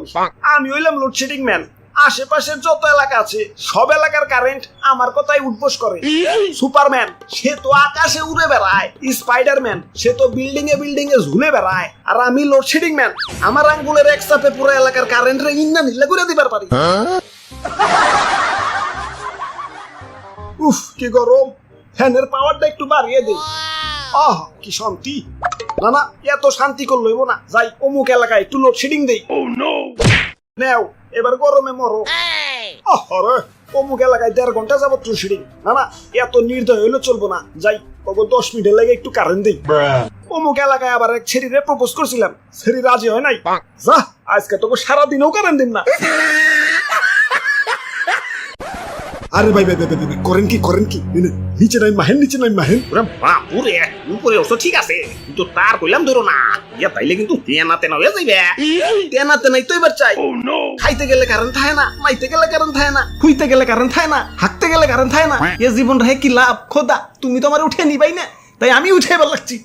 ওই আমি হইলাম লোডশেডিং ম্যান আশেপাশের যত এলাকা আছে সব এলাকার কারেন্ট আমার কথাই উদ্বোস করে। সুপারম্যান সে তো আকাশে উড়ে বেড়ায়। স্পাইডারম্যান সে তো বিল্ডিং এ বিল্ডিং এ ঝুলে বেড়ায়। আর আমি লোডশেডিং ম্যান আমার আঙ্গুলের এক চাপে পুরো এলাকার কারেন্ট রে ইন্না নিলে করে দিবার পারি। উফ কি গরম। ফ্যানের পাওয়ারটা একটু বাড়িয়ে দে। আহ কি শান্তি। না না এত শান্তি করল না। যাই অমুক এলাকায় একটু লোডশেডিং দেই। নেও এবার গরমে মরো। আরে অমুক এলাকায় দেড় ঘণ্টা যাবত লোডশেডিং না না এত নির্দয় হইলে চলবো না। যাই কবে দশ মিনিটের লাগে একটু কারেন্ট দিই। অমুক এলাকায় আবার এক ছেড়িরে প্রপোজ করছিলাম। ছেড়ি রাজি হয় নাই। যা আজকে তোকে সারাদিনও কারেন্ট দিন না। আরে ভাই ভাই ভাই করেন কি করেন কি? নিচে নাই মাহেন নিচে নাই মাহেন। ওরে বাপুরে উপরে অবশ্য ঠিক আছে। কিন্তু তার কইলাম ধরো না। ইয়া তাইলে কিন্তু তেনা তেনা হয়ে যাইবে। তেনাতে নাই তো এবার চাই। খাইতে গেলে কারেন্ট থাকে না মাইতে গেলে কারেন্ট থাকে না খুইতে গেলে কারেন্ট থাকে না হাঁকতে গেলে কারেন্ট থাকে না। এ জীবন রে কি লাভ খোদা তুমি তো আমার উঠে নিবাই না। তাই আমি উঠে এবার লাগছি।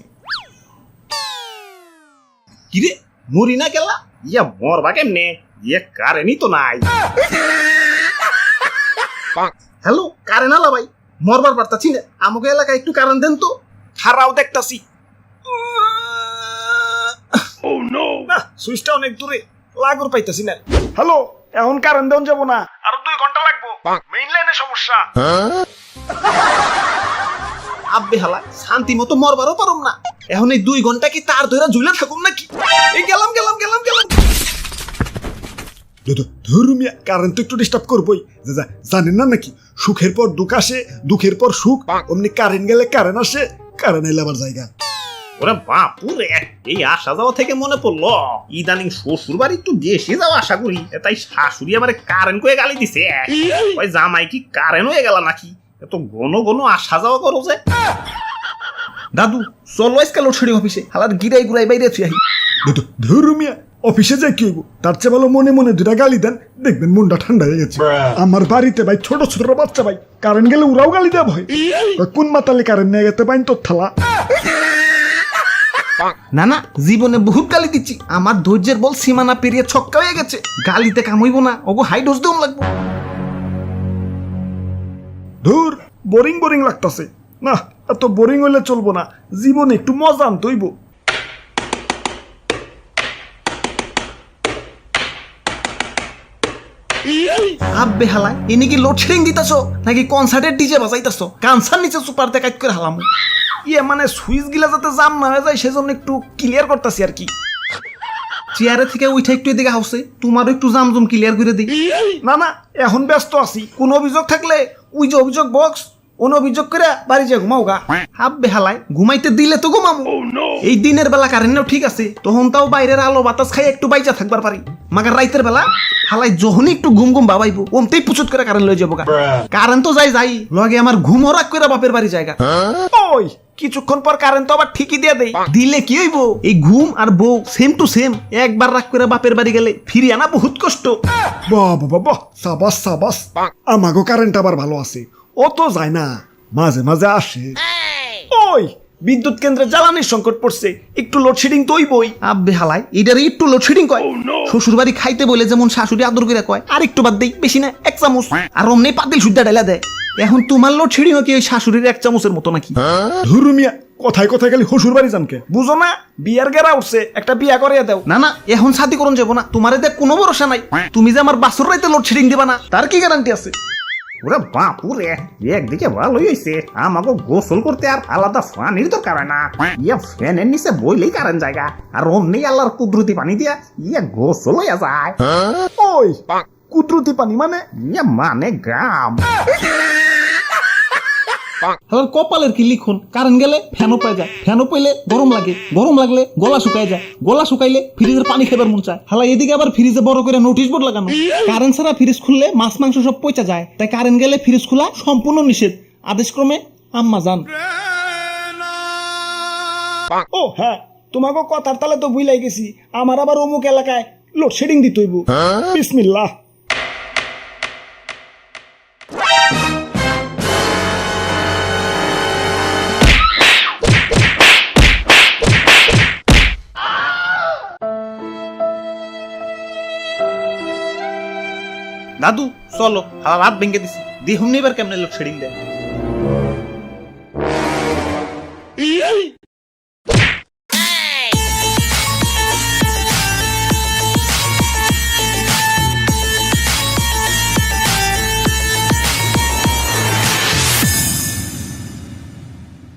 কিরে মরি না গেলা? ইয়া মরবা কেমনে? ইয়া কারেনই তো নাই। হ্যালো কারেন্ট আলা ভাই মরবার পারতাছি না আমাকে এলাকায় একটু কারেন্ট দেন তো খারাও দেখতাছি। না সুইচটা অনেক দূরে। লাগর পাইতাছি না। হ্যালো এখন কারেন্ট দেন যাব না। আরও দুই ঘণ্টা লাগবো। মেইন লাইনে সমস্যা। আব্বে হালা শান্তি মতো মরবারও পারুম না। এখন এই দুই ঘণ্টা কি তার ধরে ঝুলে থাকুম নাকি? এই গেলাম গেলাম গেলাম গেলাম। ধরুমিয়া কারেন্ট তো একটু ডিস্টার্ব করবোই। যা- জানেন না নাকি? সুখের পর দুঃখ আসে দুঃখের পর সুখ। অমনি কারেন্ট গেলে কারেন্ট আসে কারেন্ট এলে আবার জায়গা। ওরে বাপুরে এই আসা যাওয়া থেকে মনে পড়ল ইদানিং শ্বশুর বাড়ি একটু বেশি যাওয়া আশা করি তাই শাশুড়ি আমার কারেন্ট করে গালি দিছে। ওই জামাই কি কারেন্ট হয়ে গেল নাকি? এত ঘন ঘন আসা যাওয়া করো যে। দাদু চলো আজকাল লোডশেডিং অফিসে হালার গিরাই গুড়াই বাইরে আছি আহি। ধরুমিয়া অফিসে যাই কি হইব? তার চেয়ে ভালো মনে মনে দুটা গালি দেন দেখবেন মনটা ঠান্ডা হয়ে গেছে। আমার বাড়িতে ভাই ছোট ছোট বাচ্চা ভাই কারেন্ট গেলে ওরাও গালি দেওয়া ভয়। কোন মাতালে কারেন্ট নিয়ে গেতে পাইন তোর থালা? না না জীবনে বহুত গালি দিচ্ছি। আমার ধৈর্যের বল সীমানা পেরিয়ে ছক্কা হয়ে গেছে। গালিতে কামইব না ওগো হাই ডোজ দেওয়া লাগবো। ধুর বোরিং বোরিং লাগতাছে। না এত বোরিং হইলে চলবো না। জীবনে একটু মজা আনতে হইব। আব্বে হালাই ইনি কি লোডশেডিং দিতাছো? নাকি কনসার্টের ডিজে বাজাইতাছো? কানসার নিচে সুপার দেখাই করে হালাম। ইয়ে মানে সুইচ গিলা যাতে জাম না হয়ে যায় সেজন্য একটু ক্লিয়ার করতেছি আর কি। চেয়ারে থেকে উঠে একটু এদিকে হাউসে তোমারও একটু জাম জুম ক্লিয়ার করে দিই। না না এখন ব্যস্ত আছি। কোন অভিযোগ থাকলে ওই যে অভিযোগ বক্স কোন অভিযোগ করে বাড়ি যে ঘুমাও গা। হাব বেহালায় ঘুমাইতে দিলে তো ঘুমামো। এই দিনের বেলা কারেন্টও ঠিক আছে তখন তাও বাইরের আলো বাতাস খাই একটু বাইচা থাকবার পারি। মাগার রাইতের বেলা হালাই যখনই একটু ঘুম ঘুম বাবাইবো ওমতেই পুচুত করে কারেন্ট লয়ে যাব গা। কারেন্ট তো যাই যাই লগে আমার ঘুমও রাখ করে বাপের বাড়ি জায়গা ওই কিছুক্ষণ পর কারেন্ট তো আবার ঠিকই দিয়ে দেই। দিলে কি হইব? এই ঘুম আর বউ সেম টু সেম একবার রাগ করে বাপের বাড়ি গেলে ফিরে আনা বহুত কষ্ট। বাহ বাবা বাহ সাবাস সাবাস। আমাগো কারেন্ট আবার ভালো আছে। ও তো যায় না মাঝে মাঝে আসে। ওই বিদ্যুৎ কেন্দ্রে জ্বালানির সংকট পড়ছে একটু লোডশেডিং তো বই আব্বে হালাই এটারে একটু লোডশেডিং কয়। শ্বশুর বাড়ি খাইতে বলে যেমন শাশুড়ি আদর করে কয় আর একটু বাদ দেই বেশি না এক চামচ। আর অমনি পাতিল সুদ্ধা ঢেলা দেয়। এখন তোমার লোডশেডিং কি ওই শাশুড়ির এক চামচের মতো নাকি? ধুরুমিয়া কথায় কথায় খালি শ্বশুর বাড়ি জানকে বুঝো না বিয়ার গেরা উঠছে একটা বিয়া করে দাও। না না এখন সাথী করুন যাব না তোমার এতে কোনো ভরসা নাই। তুমি যে আমার বাসুর রাইতে লোডশেডিং দিবা না তার কি গ্যারান্টি আছে? ওরে বাপুরে একদিকে ভালোই হয়েছে আমাকে গোসল করতে আর আলাদা পানির দরকার হয় না। ইয়া ফ্যানের নিচে বইলেই কারেন্ট জায়গা আর অমনি আল্লাহর কুদরতি পানি দিয়া ইয়া গোসল হইয়া যায়। ওই কুদরতি পানি মানে ইয়া মানে গাম আবার কপালের কি লিখুন? কারেন্ট গেলে ফ্যানও পাই যায়। ফ্যানও পাইলে গরম লাগে। গরম লাগলে গলা শুকায় যায়। গলা শুকাইলে ফ্রিজের পানি খেবার মন চায়। হালা এদিকে আবার ফ্রিজে বড় করে নোটিশ বোর্ড লাগানো। কারেন্ট ছাড়া ফ্রিজ খুললে মাছ মাংস সব পচা যায়। তাই কারেন্ট গেলে ফ্রিজ খোলা সম্পূর্ণ নিষেধ। আদেশক্রমে আম্মা যান। ও হ্যাঁ। তোমাকে কথার তালে তো বুঝলাই গেছি। আমার আবার অমুক এলাকায় লোডশেডিং দিতে হইব। বিসমিল্লাহ। দাদু চলো হালা রাত ভেঙে দিছি। দেখুন এবার কেমনে লোডশেডিং দেয়?